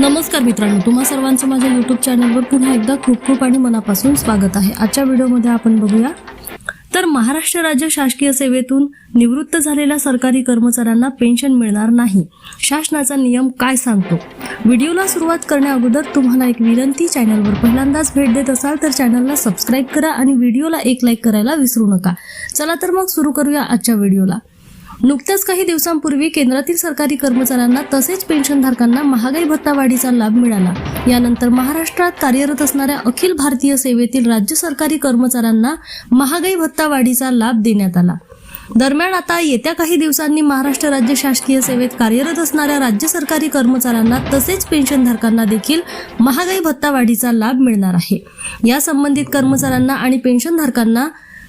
नमस्कार मित्रांनो तुम्हा सर्वांचं माझ्या यूट्यूब चॅनलवर पुन्हा एकदा खूप खूप आणि मनापासून स्वागत आहे. आजच्या व्हिडिओमध्ये आपण बघूया. तर महाराष्ट्र राज्य शासकीय सेवेतून निवृत्त झालेल्या सरकारी कर्मचाऱ्यांना पेन्शन मिळणार नाही. शासनाचा नियम काय सांगतो? व्हिडिओला सुरुवात करण्या अगोदर तुम्हाला एक विनंती चॅनलवर पहिल्यांदाच भेट देत असाल तर चॅनलला सबस्क्राईब करा आणि व्हिडिओला एक लाईक करायला विसरू नका. चला तर मग सुरू करूया आजच्या व्हिडिओला. नुकत्याच काही दिवसांपूर्वी केंद्रातील सरकारी कर्मचाऱ्यांना तसेच पेन्शनधारकांना महागाई भत्ता वाढीचा लाभ मिळाला. यानंतर महाराष्ट्रात कार्यरत असणाऱ्या अखिल भारतीय सेवेतील राज्य सरकारी कर्मचाऱ्यांना महागाई भत्ता वाढीचा लाभ देण्यात आला. दरम्यान आता येत्या काही दिवसांनी महाराष्ट्र राज्य शासकीय सेवेत कार्यरत असणाऱ्या राज्य सरकारी कर्मचाऱ्यांना तसेच पेन्शनधारकांना देखील महागाई भत्ता वाढीचा लाभ मिळणार आहे. या संबंधित कर्मचाऱ्यांना आणि पेन्शनधारकांना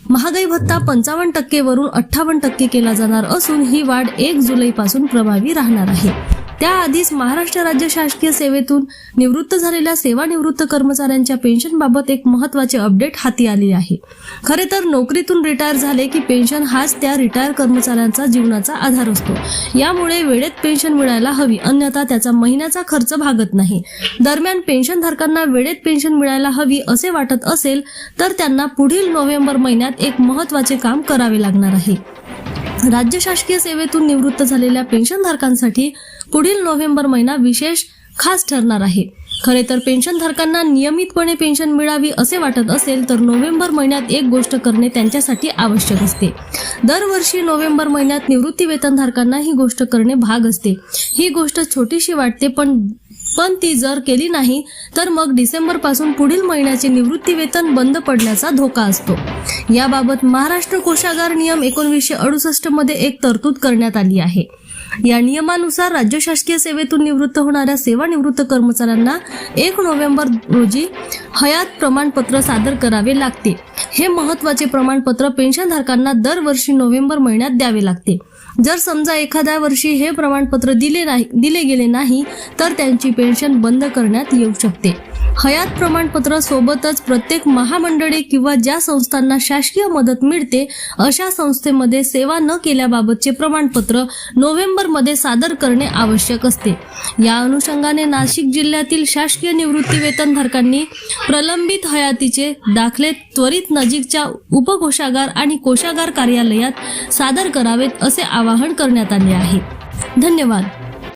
महागाई भत्ता पंचावन्न टक्केवरून अठ्ठावन्न टक्के केला जाणार असून ही वाढ एक जुलैपासून प्रभावी राहणार आहे. त्याआधीच महाराष्ट्र राज्य शासकीय सेवेतून निवृत्त झालेल्या सेवानिवृत्त कर्मचाऱ्यांच्या पेन्शनबाबत एक महत्त्वाचे अपडेट हाती आली आहे. खरे तर नोकरीतून रिटायर झाले की पेन्शन हाच त्या रिटायर कर्मचाऱ्यांचा जीवनाचा आधार असतो. यामुळे वेळेत पेन्शन मिळायला हवी अन्यथा त्याचा महिन्याचा खर्च भागत नाही. दरम्यान पेन्शनधारकांना वेळेत पेन्शन मिळायला हवी असे वाटत असेल तर त्यांना पुढील नोव्हेंबर महिन्यात एक महत्त्वाचे काम करावे लागणार आहे. राज्य शासकीय सेवेतून निवृत्त झालेल्या पेन्शनधारकांसाठी पुढील नोव्हेंबर महिना विशेष खास ठरणार आहे. खरे तर पेन्शनधारकांना नियमितपणे पेन्शन मिळावी असे वाटत असेल तर नोव्हेंबर महिन्यात एक गोष्ट करणे त्यांच्यासाठी आवश्यक असते. दरवर्षी नोव्हेंबर महिन्यात निवृत्ती वेतनधारकांना ही गोष्ट करणे भाग असते. ही गोष्ट छोटीशी वाटते पण पण ती जर केली नाही तर मग डिसेंबरपासून पुढील महिन्याचे निवृत्ती वेतन बंद पडण्याचा धोका असतो. याबाबत महाराष्ट्र कोषागार नियम एकोणवीसशे अडुसष्टमध्ये एक तरतूद करण्यात आली आहे. या नियमानुसार राज्य शासकीय सेवेतून निवृत्त होणाऱ्या सेवानिवृत्त कर्मचाऱ्यांना एक नोव्हेंबर रोजी हयात प्रमाणपत्र सादर करावे लागते. हे महत्त्वाचे प्रमाणपत्र पेन्शनधारकांना दरवर्षी नोव्हेंबर महिन्यात द्यावे लागते. जर समजा एखाद्या वर्षी हे प्रमाणपत्र दिले नाही दिले गेले नाही तर त्यांची पेन्शन बंद करण्यात येऊ शकते. हयात प्रमाणपत्र सोबतच प्रत्येक महामंडळे किंवा ज्या संस्थांना शासकीय मदत मिळते अशा संस्थेमध्ये सेवा न केल्याबाबतचे प्रमाणपत्र नोव्हेंबरमध्ये सादर करणे आवश्यक असते. या अनुषंगाने नाशिक जिल्ह्यातील शासकीय निवृत्ती वेतनधारकांनी प्रलंबित हयातीचे दाखले त्वरित नजीकच्या उपकोषागार आणि कोषागार कार्यालयात सादर करावेत असे आवाहन करण्यात आले आहे. धन्यवाद.